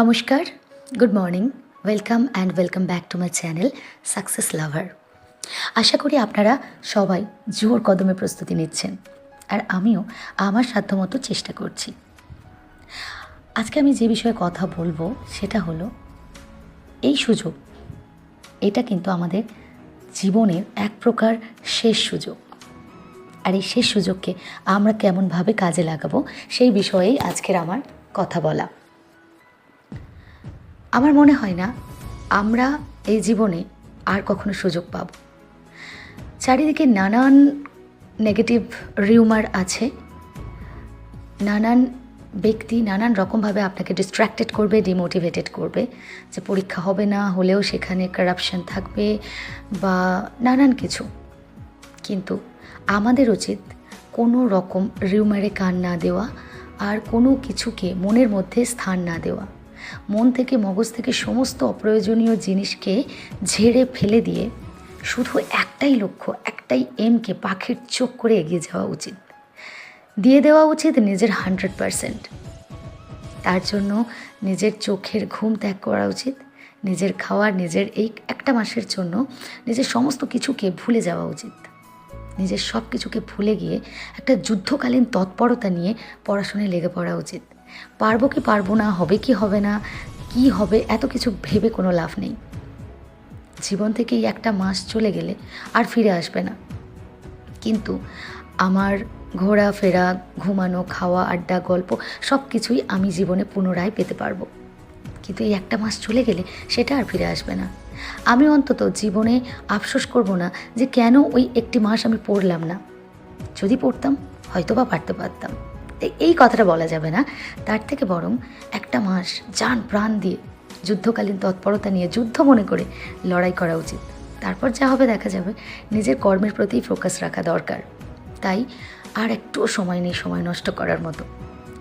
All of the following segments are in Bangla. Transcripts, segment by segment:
নমস্কার good morning welcome and welcome back to my channel success lover আশা করি আপনারা সবাই জোর কদমে প্রস্তুতি নিচ্ছেন আর আমিও আমার সাধ্যমতো চেষ্টা করছি। আজকে আমি যে বিষয়ে কথা বলব সেটা হলো, এই সুযোগ, এটা কিন্তু আমাদের জীবনের এক প্রকার শেষ সুযোগ। আর এই শেষ সুযোগকে আমরা কেমনভাবে কাজে লাগাবো সেই বিষয়েই আজকের আমার কথা বলা। আমার মনে হয় না আমরা এই জীবনে আর কখনো সুযোগ পাব। চারিদিকে নানান নেগেটিভ রিউমার আছে। নানান ব্যক্তি নানান রকমভাবে আপনাকে ডিস্ট্র্যাক্টেড করবে ডিমোটিভেটেড করবে, যে পরীক্ষা হবে না, হলেও সেখানে কারাপশন থাকবে বা নানান কিছু। কিন্তু আমাদের উচিত কোনো রকম রিউমারে কান না দেওয়া আর কোনো কিছুকে মনের মধ্যে স্থান না দেওয়া। মন থেকে মগজ থেকে সমস্ত অপ্রয়োজনীয় জিনিসকে ঝেড়ে ফেলে দিয়ে শুধু একটাই লক্ষ্য, একটাই এমকে পাখির চোখ করে এগিয়ে যাওয়া উচিত। দিয়ে দেওয়া উচিত নিজের হান্ড্রেড পারসেন্ট। তার জন্য নিজের চোখের ঘুম ত্যাগ করা উচিত, নিজের খাওয়ার, নিজের এই একটা মাসের জন্য নিজের সমস্ত কিছুকে ভুলে যাওয়া উচিত। নিজের সব কিছুকে ভুলে গিয়ে একটা যুদ্ধকালীন তৎপরতা নিয়ে পড়াশোনায় লেগে পড়া উচিত। পারব কি পারব না, হবে কি হবে না, কি হবে, এত কিছু ভেবে কোনো লাভ নেই। জীবন থেকেই একটা মাস চলে গেলে আর ফিরে আসবে না। কিন্তু আমার ঘোরাফেরা, ঘুমানো, খাওয়া, আড্ডা, গল্প সব কিছুই আমি জীবনে পুনরায় পেতে পারব। কিন্তু এই একটা মাস চলে গেলে সেটা আর ফিরে আসবে না। আমি অন্তত জীবনে আফসোস করব না যে কেন ওই একটি মাস আমি পড়লাম না। যদি পড়তাম হয়তো বা পারতে পারতাম। তাই এই কথাটা বলা যাবে না। তার থেকে বরং একটা মাস যান প্রাণ দিয়ে যুদ্ধকালীন তৎপরতা নিয়ে যুদ্ধ মনে করে লড়াই করা উচিত। তারপর যা হবে দেখা যাবে, নিজের কর্মের প্রতি ফোকাস রাখা দরকার। তাই আর একটুও সময় নেই সময় নষ্ট করার মতো।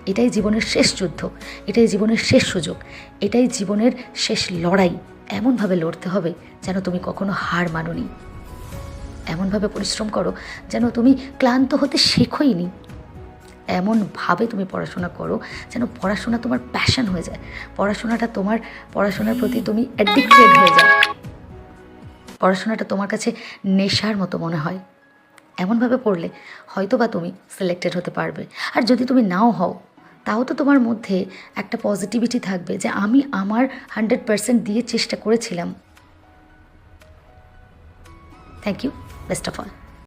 এটাই জীবনের শেষ যুদ্ধ, এটাই জীবনের শেষ সুযোগ, এটাই জীবনের শেষ লড়াই। এমনভাবে লড়তে হবে যেন তুমি কখনো হার মানোনি। এমনভাবে পরিশ্রম করো যেন তুমি ক্লান্ত হতে শেখোই নি। এমনভাবে তুমি পড়াশোনা করো যেন পড়াশোনা তোমার প্যাশন হয়ে যায়। পড়াশোনাটা তোমার, পড়াশোনার প্রতি তুমি অ্যাডিক্টেড হয়ে যাও পড়াশোনাটা তোমার কাছে নেশার মতো মনে হয়। এমনভাবে পড়লে হয়তো বা তুমি সিলেক্টেড হতে পারবে। আর যদি তুমি নাও হও, তাও তো তোমার মধ্যে একটা পজিটিভিটি থাকবে যে আমি আমার হান্ড্রেড পার্সেন্ট দিয়ে চেষ্টা করেছিলাম। Thank you best of all